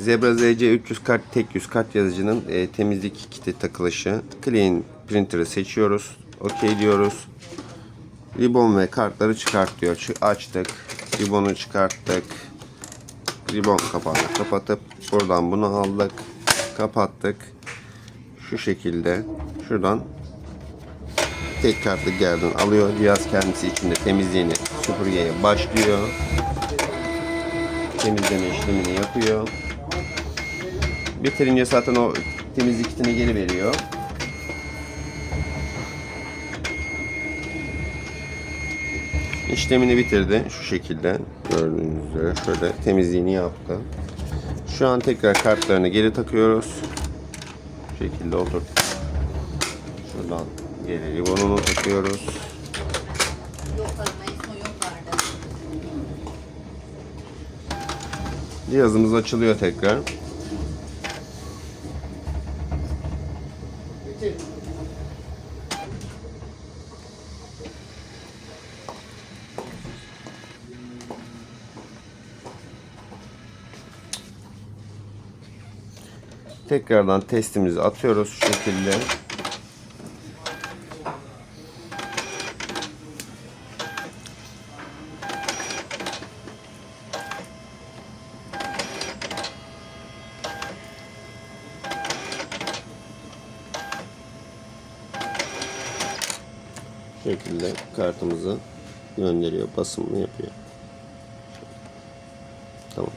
Zebra ZC 300 kart tek yüz kart yazıcının e, temizlik kiti takılışı. Clean printer'ı seçiyoruz. OK diyoruz. Ribbon ve kartları çıkart diyor. Açtık. Ribbonu çıkarttık. Ribbon kapağını kapatıp buradan bunu aldık. Kapattık. Şu şekilde şuradan tek kartlık yerden alıyor. Cihaz kendisi içinde temizliğini süpürgeye başlıyor. Temizleme işlemini yapıyor. Bitirince zaten o temizlik kitini geri veriyor. İşlemini bitirdi şu şekilde gördüğünüz üzere şöyle temizliğini yaptı. Şu an tekrar kartlarını geri takıyoruz. Bu şekilde oturt. Şuradan geri ribonunu takıyoruz. Cihazımız açılıyor tekrar. Tekrardan testimizi atıyoruz şu şekilde. Şekilde kartımızı gönderiyor, basımını yapıyor. Tamam.